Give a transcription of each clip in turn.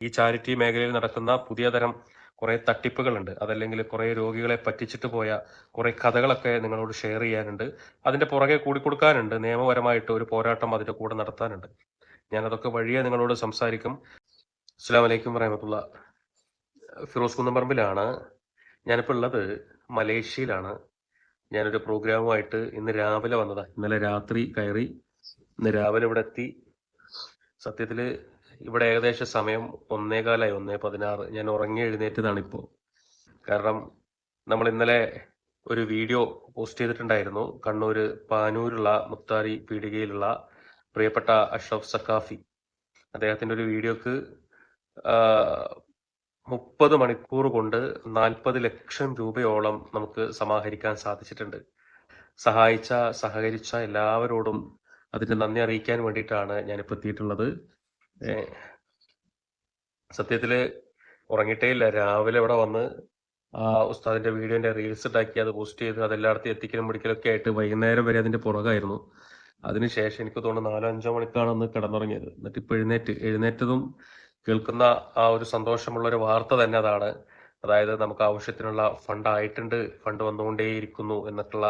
ഈ ചാരിറ്റി മേഖലയിൽ നടക്കുന്ന പുതിയ തരം കുറെ തട്ടിപ്പുകളുണ്ട്. അതല്ലെങ്കിൽ കുറെ രോഗികളെ പറ്റിച്ചിട്ട് പോയ കുറെ കഥകളൊക്കെ നിങ്ങളോട് ഷെയർ ചെയ്യാനുണ്ട്. അതിന്റെ പുറകെ കൂടി കൊടുക്കാനുണ്ട് നിയമപരമായിട്ട് ഒരു പോരാട്ടം അതിന്റെ കൂടെ നടത്താനുണ്ട്. ഞാൻ അതൊക്കെ വഴിയെ നിങ്ങളോട് സംസാരിക്കും. അസ്സാം വലൈക്കും വറഹമത്തുള്ള ഫിറോസ് കുന്നമ്പറമ്പിലാണ് ഞാനിപ്പോൾ ഉള്ളത് മലേഷ്യയിലാണ്. ഞാനൊരു പ്രോഗ്രാമുമായിട്ട് ഇന്ന് രാവിലെ വന്നതാണ് ഇന്നലെ രാത്രി കയറി ഇന്ന് രാവിലെ ഇവിടെ എത്തി. സത്യത്തിൽ ഇവിടെ ഏകദേശം സമയം ഒന്നേകാലായി ഒന്നേ പതിനാറ്. ഞാൻ ഉറങ്ങി എഴുന്നേറ്റതാണ് ഇപ്പോൾ കാരണം നമ്മൾ ഇന്നലെ ഒരു വീഡിയോ പോസ്റ്റ് ചെയ്തിട്ടുണ്ടായിരുന്നു. കണ്ണൂർ പാനൂരുള്ള മുത്താരി പീടികയിലുള്ള പ്രിയപ്പെട്ട അഷ്റഫ് സക്കാഫി അദ്ദേഹത്തിന്റെ ഒരു വീഡിയോക്ക് മുപ്പത് മണിക്കൂർ കൊണ്ട് നാൽപ്പത് ലക്ഷം രൂപയോളം നമുക്ക് സമാഹരിക്കാൻ സാധിച്ചിട്ടുണ്ട്. സഹായിച്ച സഹകരിച്ച എല്ലാവരോടും അതിന് നന്ദി അറിയിക്കാൻ വേണ്ടിയിട്ടാണ് ഞാനിപ്പോൾ എത്തിയിട്ടുള്ളത്. സത്യത്തിൽ ഉറങ്ങിയിട്ടേ ഇല്ല രാവിലെ ഇവിടെ വന്ന് ആ ഉസ്താദിന്റെ വീഡിയോന്റെ റീൽസ് ഉണ്ടാക്കി അത് പോസ്റ്റ് ചെയ്ത് അതെല്ലായിടത്തും എത്തിക്കലും പിടിക്കലൊക്കെ ആയിട്ട് വൈകുന്നേരം വരെ അതിന്റെ പുറകായിരുന്നു. അതിനുശേഷം എനിക്ക് തോന്നുന്നു നാലോ അഞ്ചോ മണിക്കാണ് അന്ന് കിടന്നുറങ്ങിയത്. എന്നിട്ട് ഇപ്പൊ എഴുന്നേറ്റ് എഴുന്നേറ്റതും കേൾക്കുന്ന ആ ഒരു സന്തോഷമുള്ള ഒരു വാർത്ത തന്നെ അതാണ്. അതായത് നമുക്ക് ആവശ്യത്തിനുള്ള ഫണ്ട് ആയിട്ടുണ്ട് ഫണ്ട് വന്നുകൊണ്ടേയിരിക്കുന്നു എന്നൊക്കെയുള്ള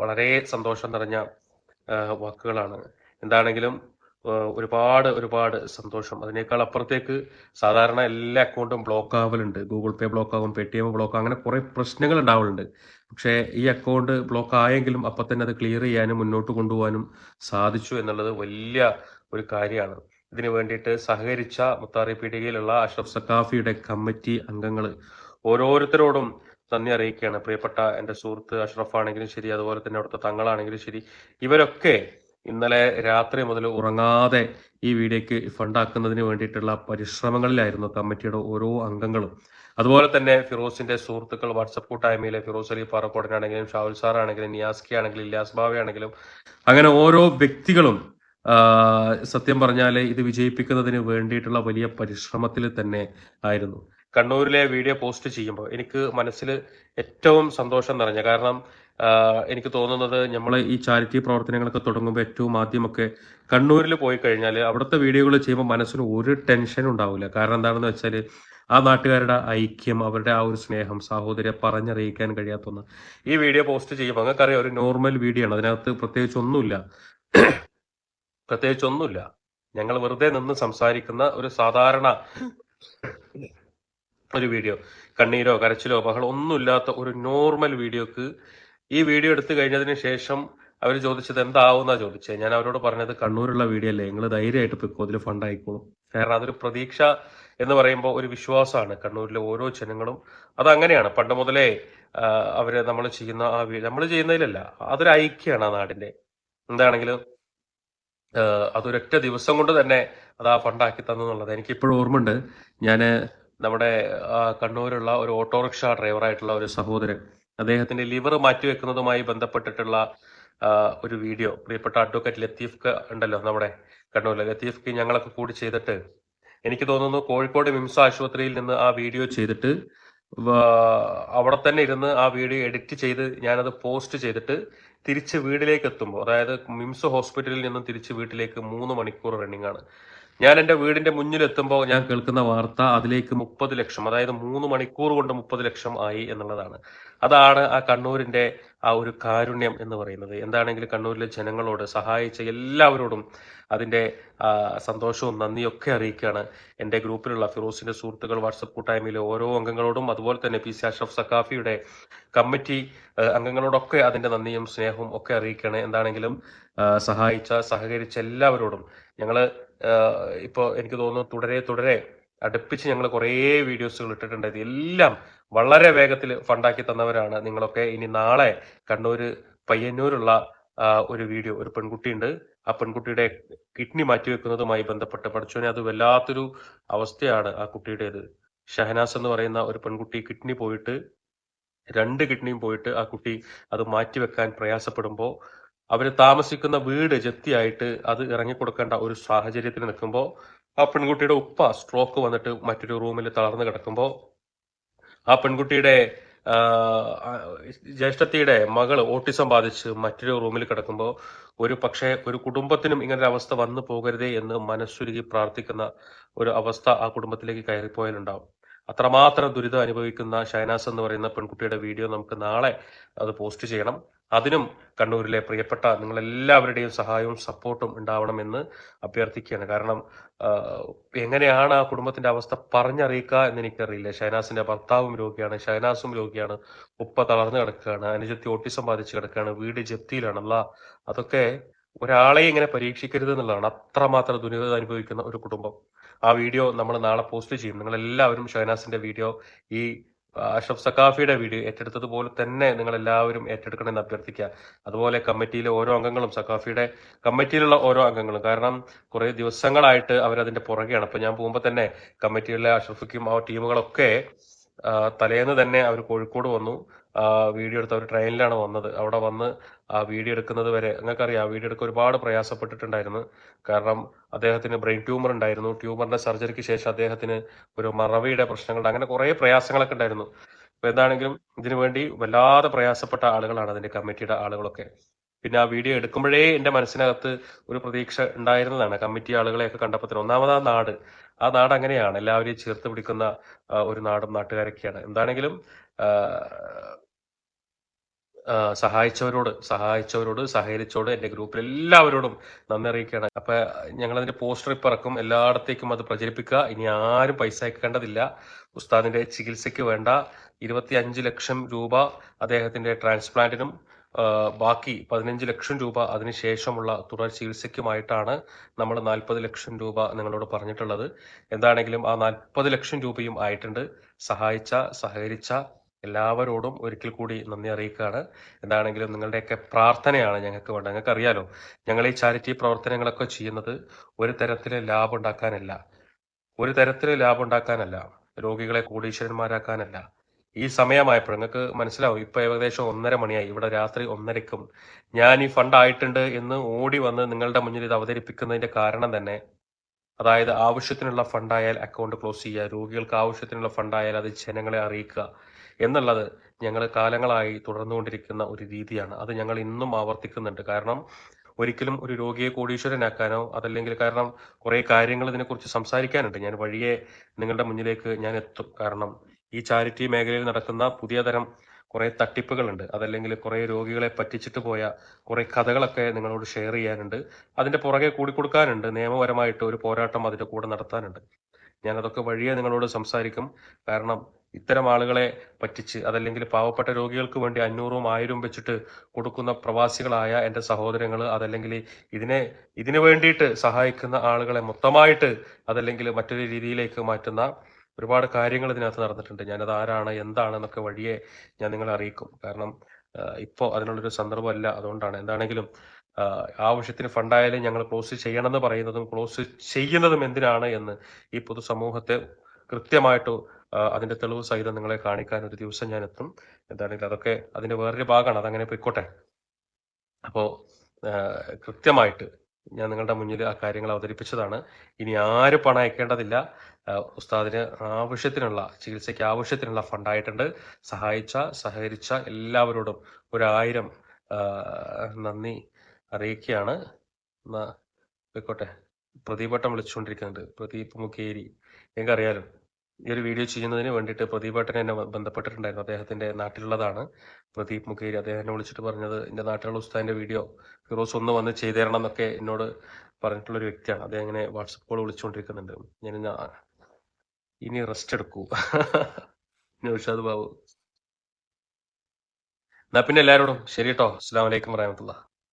വളരെ സന്തോഷം നിറഞ്ഞ വാക്കുകളാണ്. എന്താണെങ്കിലും ഒരുപാട് ഒരുപാട് സന്തോഷം. അതിനേക്കാൾ അപ്പുറത്തേക്ക് സാധാരണ എല്ലാ അക്കൗണ്ടും ബ്ലോക്ക് ആവലുണ്ട്. ഗൂഗിൾ പേ ബ്ലോക്ക് ആകും പേ ടി എം ബ്ലോക്ക് അങ്ങനെ കുറെ പ്രശ്നങ്ങൾ ഉണ്ടാവലുണ്ട്. പക്ഷേ ഈ അക്കൗണ്ട് ബ്ലോക്ക് ആയെങ്കിലും അപ്പൊ തന്നെ അത് ക്ലിയർ ചെയ്യാനും മുന്നോട്ട് കൊണ്ടുപോകാനും സാധിച്ചു എന്നുള്ളത് വലിയ ഒരു കാര്യമാണ്. ഇതിനു വേണ്ടിയിട്ട് സഹകരിച്ച മുത്താറി പീടികയിലുള്ള അഷ്റഫ് സക്കാഫിയുടെ കമ്മിറ്റി അംഗങ്ങൾ ഓരോരുത്തരോടും നന്ദി അറിയിക്കുകയാണ്. പ്രിയപ്പെട്ട എന്റെ സുഹൃത്ത് അഷ്റഫ് ആണെങ്കിലും ശരി അതുപോലെ തന്നെ അവിടുത്തെ തങ്ങളാണെങ്കിലും ശരി. ഇവരൊക്കെ ഇന്നലെ രാത്രി മുതൽ ഉറങ്ങാതെ ഈ വീഡിയോക്ക് ഫണ്ടാക്കുന്നതിന് വേണ്ടിയിട്ടുള്ള പരിശ്രമങ്ങളിലായിരുന്നു കമ്മിറ്റിയുടെ ഓരോ അംഗങ്ങളും. അതുപോലെ തന്നെ ഫിറോസിന്റെ സുഹൃത്തുക്കൾ വാട്സപ്പ് കൂട്ടായ്മയിലെ ഫിറോസ് അലി പാറക്കോടനാണെങ്കിലും ഷാവുൽ സാർ ആണെങ്കിലും നിയാസ്കി ആണെങ്കിലും ഇല്ലാസ് ബാവ ആണെങ്കിലും അങ്ങനെ ഓരോ വ്യക്തികളും സത്യം പറഞ്ഞാൽ ഇത് വിജയിപ്പിക്കുന്നതിന് വേണ്ടിയിട്ടുള്ള വലിയ പരിശ്രമത്തിൽ തന്നെ ആയിരുന്നു. കണ്ണൂരിലെ വീഡിയോ പോസ്റ്റ് ചെയ്യുമ്പോൾ എനിക്ക് മനസ്സിൽ ഏറ്റവും സന്തോഷം നിറഞ്ഞ കാരണം എനിക്ക് തോന്നുന്നത് നമ്മൾ ഈ ചാരിറ്റി പ്രവർത്തനങ്ങളൊക്കെ തുടങ്ങുമ്പോൾ ഏറ്റവും ആദ്യമൊക്കെ കണ്ണൂരിൽ പോയി കഴിഞ്ഞാൽ അവിടുത്തെ വീഡിയോകൾ ചെയ്യുമ്പോൾ മനസ്സിന് ഒരു ടെൻഷൻ ഉണ്ടാവില്ല. കാരണം എന്താണെന്ന് വെച്ചാൽ ആ നാട്ടുകാരുടെ ഐക്യം അവരുടെ ആ ഒരു സ്നേഹം സാഹോദര്യം പറഞ്ഞറിയിക്കാൻ കഴിയാത്ത ഒന്ന്. ഈ വീഡിയോ പോസ്റ്റ് ചെയ്യുമ്പോൾ നിങ്ങൾക്കറിയാം ഒരു നോർമൽ വീഡിയോ ആണ്. അതിനകത്ത് പ്രത്യേകിച്ച് ഒന്നുമില്ല. പ്രത്യേകിച്ച് ഒന്നുമില്ല. ഞങ്ങൾ വെറുതെ നിന്ന് സംസാരിക്കുന്ന ഒരു സാധാരണ ഒരു വീഡിയോ കണ്ണീരോ കരച്ചിലോ ബഹളോ ഒന്നുമില്ലാത്ത ഒരു നോർമൽ വീഡിയോക്ക് ഈ വീഡിയോ എടുത്തു കഴിഞ്ഞതിന് ശേഷം അവർ ചോദിച്ചത് എന്താവുന്നാ ചോദിച്ചത് ഞാൻ അവരോട് പറഞ്ഞത് കണ്ണൂരുള്ള വീഡിയോ അല്ലേ. നിങ്ങൾ ധൈര്യമായിട്ട് പൊയ്ക്കോ അതിൽ ഫണ്ട് ആയിക്കോളും. കാരണം അതൊരു പ്രതീക്ഷ എന്ന് പറയുമ്പോൾ ഒരു വിശ്വാസമാണ് കണ്ണൂരിലെ ഓരോ ജനങ്ങളും. അത് അങ്ങനെയാണ് പണ്ട് മുതലേ അവർ നമ്മൾ ചെയ്യുന്ന ആ നമ്മൾ ചെയ്യുന്നതിലല്ല. അതൊരു ഐക്യമാണ് ആ നാടിന്റെ. എന്താണെങ്കിലും അതൊരൊറ്റ ദിവസം കൊണ്ട് തന്നെ അത് ആ ഫണ്ടാക്കി തന്നു എന്നുള്ളത് എനിക്ക് ഇപ്പോഴും ഓർമ്മയുണ്ട്. ഞാൻ നമ്മുടെ കണ്ണൂരുള്ള ഒരു ഓട്ടോറിക്ഷ ഡ്രൈവറായിട്ടുള്ള ഒരു സഹോദരൻ. അദ്ദേഹത്തിന്റെ ലിവർ മാറ്റിവെക്കുന്നതുമായി ബന്ധപ്പെട്ടിട്ടുള്ള ഒരു വീഡിയോ. പ്രിയപ്പെട്ട അഡ്വക്കേറ്റ് ലത്തീഫ് ഉണ്ടല്ലോ നമ്മുടെ കണ്ണൂരിലെ. ലത്തീഫ് ക്ക് ഞങ്ങളൊക്കെ കൂടി ചെയ്തിട്ട് എനിക്ക് തോന്നുന്നു കോഴിക്കോട് മിംസ് ആശുപത്രിയിൽ നിന്ന് ആ വീഡിയോ ചെയ്തിട്ട് അവിടെ തന്നെ ഇരുന്ന് ആ വീഡിയോ എഡിറ്റ് ചെയ്ത് ഞാനത് പോസ്റ്റ് ചെയ്തിട്ട് തിരിച്ച് വീട്ടിലേക്ക് എത്തുമ്പോൾ അതായത് മിംസ് ഹോസ്പിറ്റലിൽ നിന്നും തിരിച്ച് വീട്ടിലേക്ക് മൂന്ന് മണിക്കൂർ റണ്ണിംഗ് ആണ് ഞാൻ എന്റെ വീടിന്റെ മുന്നിലെത്തുമ്പോൾ ഞാൻ കേൾക്കുന്ന വാർത്ത അതിലേക്ക് മുപ്പത് ലക്ഷം അതായത് മൂന്ന് മണിക്കൂർ കൊണ്ട് മുപ്പത് ലക്ഷം ആയി എന്നുള്ളതാണ്. അതാണ് ആ കണ്ണൂരിന്റെ ആ ഒരു കാരുണ്യം എന്ന് പറയുന്നത്. എന്താണെങ്കിലും കണ്ണൂരിലെ ജനങ്ങളോട് സഹായിച്ച എല്ലാവരോടും അതിന്റെ സന്തോഷവും നന്ദിയൊക്കെ അറിയിക്കുകയാണ് എന്റെ ഗ്രൂപ്പിലുള്ള ഫിറോസിന്റെ സുഹൃത്തുക്കൾ വാട്സപ്പ് കൂട്ടായ്മയിലെ ഓരോ അംഗങ്ങളോടും അതുപോലെ തന്നെ പി സി അഷ്റഫ് സക്കാഫിയുടെ കമ്മിറ്റി അംഗങ്ങളോടൊക്കെ അതിന്റെ നന്ദിയും സ്നേഹവും ഒക്കെ അറിയിക്കുകയാണ്. എന്താണെങ്കിലും സഹായിച്ച സഹകരിച്ച എല്ലാവരോടും ഞങ്ങൾ ഇപ്പോൾ എനിക്ക് തോന്നുന്നു തുടരെ തുടരെ അടുപ്പിച്ച് ഞങ്ങൾ കുറേ വീഡിയോസുകൾ ഇട്ടിട്ടുണ്ട്. ഇതെല്ലാം വളരെ വേഗത്തിൽ ഫണ്ടാക്കി തന്നവരാണ്. നിങ്ങളൊക്കെ ഇനി നാളെ കണ്ണൂർ പയ്യന്നൂരുള്ള ഒരു വീഡിയോ ഒരു പെൺകുട്ടിയുണ്ട്. ആ പെൺകുട്ടിയുടെ കിഡ്നി മാറ്റിവെക്കുന്നതുമായി ബന്ധപ്പെട്ട് പഠിച്ചോനെ അത് വല്ലാത്തൊരു അവസ്ഥയാണ് ആ കുട്ടിയുടേത്. ഷഹനാസ് എന്ന് പറയുന്ന ഒരു പെൺകുട്ടി കിഡ്നി പോയിട്ട് രണ്ട് കിഡ്നിയും പോയിട്ട് ആ കുട്ടി അത് മാറ്റിവെക്കാൻ പ്രയാസപ്പെടുമ്പോൾ അവർ താമസിക്കുന്ന വീട് ജപ്തിയായിട്ട് അത് ഇറങ്ങിക്കൊടുക്കേണ്ട ഒരു സാഹചര്യത്തിൽ നിൽക്കുമ്പോൾ ആ പെൺകുട്ടിയുടെ ഉപ്പ സ്ട്രോക്ക് വന്നിട്ട് മറ്റൊരു റൂമിൽ തളർന്നു കിടക്കുമ്പോൾ ആ പെൺകുട്ടിയുടെ ജ്യേഷ്ഠത്തിയുടെ മകൾ ഓട്ടിസം ബാധിച്ച് മറ്റൊരു റൂമിൽ കിടക്കുമ്പോൾ ഒരു പക്ഷേ ഒരു കുടുംബത്തിനും ഇങ്ങനൊരു അവസ്ഥ വന്നു പോകരുതേ എന്ന് മനസ്സുരുകി പ്രാർത്ഥിക്കുന്ന ഒരു അവസ്ഥ ആ കുടുംബത്തിലേക്ക് കയറിപ്പോയാലുണ്ടാവും. അത്രമാത്രം ദുരിതം അനുഭവിക്കുന്ന ഷൈനാസ് എന്ന് പറയുന്ന പെൺകുട്ടിയുടെ വീഡിയോ നമുക്ക് നാളെ അത് പോസ്റ്റ് ചെയ്യണം. അതിനും കണ്ണൂരിലെ പ്രിയപ്പെട്ട നിങ്ങളെല്ലാവരുടെയും സഹായവും സപ്പോർട്ടും ഉണ്ടാവണമെന്ന് അഭ്യർത്ഥിക്കുകയാണ്. കാരണം എങ്ങനെയാണ് ആ കുടുംബത്തിന്റെ അവസ്ഥ പറഞ്ഞറിയിക്കുക എന്ന് എനിക്കറിയില്ല ഷൈനാസിന്റെ ഭർത്താവും രോഗിയാണ്. ഷൈനാസും രോഗിയാണ്. ഉപ്പ തളർന്നു കിടക്കുകയാണ്. അനുജത്തി ഓട്ടിസം ബാധിച്ച് കിടക്കുകയാണ്. വീട് ജപ്തിയിലാണല്ല അതൊക്കെ ഒരാളെ ഇങ്ങനെ പരീക്ഷിക്കരുത് എന്നുള്ളതാണ്. അത്രമാത്രം ദുരിതം അനുഭവിക്കുന്ന ഒരു കുടുംബം. ആ വീഡിയോ നമ്മൾ നാളെ പോസ്റ്റ് ചെയ്യും. നിങ്ങളെല്ലാവരും ഷൈനാസിന്റെ വീഡിയോ ഈ അഷഫ് സഖാഫിയുടെ വീഡിയോ ഏറ്റെടുത്തതുപോലെ തന്നെ നിങ്ങൾ എല്ലാവരും ഏറ്റെടുക്കണമെന്ന് അഭ്യർത്ഥിക്കുക. അതുപോലെ കമ്മിറ്റിയിലെ ഓരോ അംഗങ്ങളും സഖാഫിയുടെ കമ്മിറ്റിയിലുള്ള ഓരോ അംഗങ്ങളും. കാരണം കുറെ ദിവസങ്ങളായിട്ട് അവരതിന്റെ പുറകെയാണ്. അപ്പൊ ഞാൻ പോകുമ്പോൾ തന്നെ കമ്മിറ്റിയിലെ അഷ്റഫിക്കും ആ ടീമുകളൊക്കെ തലേന്ന് തന്നെ അവർ കോഴിക്കോട് വന്നു. വീഡിയോ എടുത്ത് അവർ ട്രെയിനിലാണ് വന്നത്. അവിടെ വന്ന് ആ വീഡിയോ എടുക്കുന്നത് വരെ നിങ്ങൾക്കറിയാം വീഡിയോ എടുക്കാൻ ഒരുപാട് പ്രയാസപ്പെട്ടിട്ടുണ്ടായിരുന്നു. കാരണം അദ്ദേഹത്തിന് ബ്രെയിൻ ട്യൂമർ ഉണ്ടായിരുന്നു. ട്യൂമറിന്റെ സർജറിക്ക് ശേഷം അദ്ദേഹത്തിന് ഒരു മറവിയുടെ പ്രശ്നങ്ങളുണ്ട്. അങ്ങനെ കുറെ പ്രയാസങ്ങളൊക്കെ ഉണ്ടായിരുന്നു. അപ്പൊ എന്താണെങ്കിലും ഇതിനു വേണ്ടി വല്ലാതെ പ്രയാസപ്പെട്ട ആളുകളാണ് അതിന്റെ കമ്മിറ്റിയുടെ ആളുകളൊക്കെ. പിന്നെ ആ വീഡിയോ എടുക്കുമ്പോഴേ എന്റെ മനസ്സിനകത്ത് ഒരു പ്രതീക്ഷ ഉണ്ടായിരുന്നതാണ്. കമ്മിറ്റി ആളുകളെയൊക്കെ കണ്ടപ്പോൾ ഒന്നാമത് നാട്. ആ നാട് അങ്ങനെയാണ്. എല്ലാവരെയും ചേർത്ത് പിടിക്കുന്ന ഒരു നാടും നാട്ടുകാരൊക്കെയാണ്. എന്താണെങ്കിലും സഹായിച്ചവരോട് സഹായിച്ചവരോട് സഹകരിച്ചോട് എന്റെ ഗ്രൂപ്പിൽ എല്ലാവരോടും നന്ദി അറിയിക്കുകയാണ്. അപ്പൊ ഞങ്ങൾ അതിന്റെ പോസ്റ്റർ ഇപ്പം ഇറക്കും എല്ലായിടത്തേക്കും അത് പ്രചരിപ്പിക്കുക. ഇനി ആരും പൈസ അയക്കേണ്ടതില്ല. ഉസ്താദിന്റെ ചികിത്സയ്ക്ക് വേണ്ട. ഇരുപത്തി ലക്ഷം രൂപ അദ്ദേഹത്തിന്റെ ട്രാൻസ്പ്ലാന്റിനും ബാക്കി പതിനഞ്ച് ലക്ഷം രൂപ അതിനുശേഷമുള്ള തുടർ ചികിത്സയ്ക്കുമായിട്ടാണ് നമ്മൾ നാൽപ്പത് ലക്ഷം രൂപ നിങ്ങളോട് പറഞ്ഞിട്ടുള്ളത്. എന്താണെങ്കിലും ആ നാൽപ്പത് ലക്ഷം രൂപയും ആയിട്ടുണ്ട്. സഹായിച്ച സഹകരിച്ച എല്ലാവരോടും ഒരിക്കൽ കൂടി നന്ദി അറിയിക്കുകയാണ്. എന്താണെങ്കിലും നിങ്ങളുടെയൊക്കെ പ്രാർത്ഥനയാണ് ഞങ്ങൾക്ക് വേണ്ടത്. ഞങ്ങൾക്ക് അറിയാലോ ഞങ്ങൾ ഈ ചാരിറ്റി പ്രവർത്തനങ്ങളൊക്കെ ചെയ്യുന്നത് ഒരു തരത്തിലെ ലാഭം ഉണ്ടാക്കാനല്ല ഒരു തരത്തിലെ ലാഭം ഉണ്ടാക്കാനല്ല രോഗികളെ കോടീശ്വരന്മാരാക്കാനല്ല. ഈ സമയമായപ്പോൾ നിങ്ങൾക്ക് മനസ്സിലാവും ഇപ്പൊ ഏകദേശം ഒന്നര മണിയായി. ഇവിടെ രാത്രി ഒന്നരക്കും ഞാൻ ഈ ഫണ്ട് ആയിട്ടുണ്ട് എന്ന് ഓടി വന്ന് നിങ്ങളുടെ മുന്നിൽ ഇത് അവതരിപ്പിക്കുന്നതിന്റെ കാരണം തന്നെ അതായത് ആവശ്യത്തിനുള്ള ഫണ്ടായാൽ അക്കൗണ്ട് ക്ലോസ് ചെയ്യുക രോഗികൾക്ക് ആവശ്യത്തിനുള്ള ഫണ്ടായാൽ അത് ജനങ്ങളെ അറിയിക്കുക എന്നുള്ളത് ഞങ്ങൾ കാലങ്ങളായി തുടർന്നുകൊണ്ടിരിക്കുന്ന ഒരു രീതിയാണ്. അത് ഞങ്ങൾ ഇന്നും ആവർത്തിക്കുന്നുണ്ട്. കാരണം ഒരിക്കലും ഒരു രോഗിയെ കോടീശ്വരനാക്കാനോ അതല്ലെങ്കിൽ കാരണം കുറേ കാര്യങ്ങൾ ഇതിനെക്കുറിച്ച് സംസാരിക്കാനുണ്ട്. ഞാൻ വഴിയെ നിങ്ങളുടെ മുന്നിലേക്ക് ഞാൻ എത്തും. കാരണം ഈ ചാരിറ്റി മേഖലയിൽ നടക്കുന്ന പുതിയ തരം കുറെ തട്ടിപ്പുകളുണ്ട്. അതല്ലെങ്കിൽ കുറേ രോഗികളെ പറ്റിച്ചിട്ട് പോയ കുറേ കഥകളൊക്കെ നിങ്ങളോട് ഷെയർ ചെയ്യാനുണ്ട്. അതിന്റെ പുറകെ കൂടി കൊടുക്കാനുണ്ട്. നിയമപരമായിട്ട് ഒരു പോരാട്ടം അതിന്റെ കൂടെ നടത്താനുണ്ട്. ഞാൻ അതൊക്കെ വഴിയെ നിങ്ങളോട് സംസാരിക്കും. കാരണം ഇത്തരം ആളുകളെ പറ്റിച്ച് അതല്ലെങ്കിൽ പാവപ്പെട്ട രോഗികൾക്ക് വേണ്ടി അഞ്ഞൂറും ആയിരവും വെച്ചിട്ട് കൊടുക്കുന്ന പ്രവാസികളായ എന്റെ സഹോദരങ്ങൾ അതല്ലെങ്കിൽ ഇതിനെ ഇതിനു വേണ്ടിയിട്ട് സഹായിക്കുന്ന ആളുകളെ മൊത്തമായിട്ട് അതല്ലെങ്കിൽ മറ്റൊരു രീതിയിലേക്ക് മാറ്റുന്ന ഒരുപാട് കാര്യങ്ങൾ ഇതിനകത്ത് നടന്നിട്ടുണ്ട്. ഞാനത് ആരാണ് എന്താണെന്നൊക്കെ വഴിയെ ഞാൻ നിങ്ങളെ അറിയിക്കും. കാരണം ഇപ്പോൾ അതിനുള്ളൊരു സന്ദർഭമല്ല. അതുകൊണ്ടാണ് എന്താണെങ്കിലും ആവശ്യത്തിന് ഫണ്ടായാലും ഞങ്ങൾ ക്ലോസ് ചെയ്യണമെന്ന് പറയുന്നതും ക്ലോസ് ചെയ്യുന്നതും എന്തിനാണ് എന്ന് ഈ പൊതുസമൂഹത്തെ കൃത്യമായിട്ട് അതിന്റെ തെളിവ് സഹിതം നിങ്ങളെ കാണിക്കാൻ ഒരു ദിവസം ഞാൻ എത്തും. എന്താണെങ്കിലും അതൊക്കെ അതിന്റെ വേറൊരു ഭാഗമാണ്. അതങ്ങനെ പോയിക്കോട്ടെ. അപ്പോൾ കൃത്യമായിട്ട് ഞാൻ നിങ്ങളുടെ മുന്നിൽ ആ കാര്യങ്ങൾ അവതരിപ്പിച്ചതാണ്. ഇനി ആരും പണം അയക്കേണ്ടതില്ല. ഉസ്താദിന് ആവശ്യത്തിനുള്ള ചികിത്സയ്ക്ക് ആവശ്യത്തിനുള്ള ഫണ്ടായിട്ടുണ്ട് സഹായിച്ച സഹകരിച്ച എല്ലാവരോടും ഒരായിരം നന്ദി അറിയിക്കുകയാണ്. എന്നാ പോയിക്കോട്ടെ പ്രദീപേട്ടൻ വിളിച്ചുകൊണ്ടിരിക്കുന്നുണ്ട്. പ്രദീപ് മുഖേരി. എനിക്കറിയാലോ ഈ ഒരു വീഡിയോ ചെയ്യുന്നതിന് വേണ്ടിയിട്ട് പ്രദീപേട്ടൻ എന്നെ ബന്ധപ്പെട്ടിട്ടുണ്ടായിരുന്നു. അദ്ദേഹത്തിന്റെ നാട്ടിലുള്ളതാണ്. പ്രദീപ് മുഖേരി അദ്ദേഹം എന്നെ വിളിച്ചിട്ട് പറഞ്ഞത് എന്റെ നാട്ടിലുള്ള ഉസ്താദിന്റെ വീഡിയോ ഫിറോസ് ഒന്ന് വന്ന് ചെയ്തു തരണം എന്നൊക്കെ എന്നോട് പറഞ്ഞിട്ടുള്ള ഒരു വ്യക്തിയാണ്. അദ്ദേഹം ഇങ്ങനെ വാട്സപ്പ് കോൾ വിളിച്ചുകൊണ്ടിരിക്കുന്നുണ്ട്. ഞാൻ ഇനി റെസ്റ്റ് എടുക്കൂ. നൗഷാദ് ബാബു. എന്നാ പിന്നെ എല്ലാവരോടും ശരി കേട്ടോ അസ്സാം വലൈക്കും വറഹമത്തുള്ള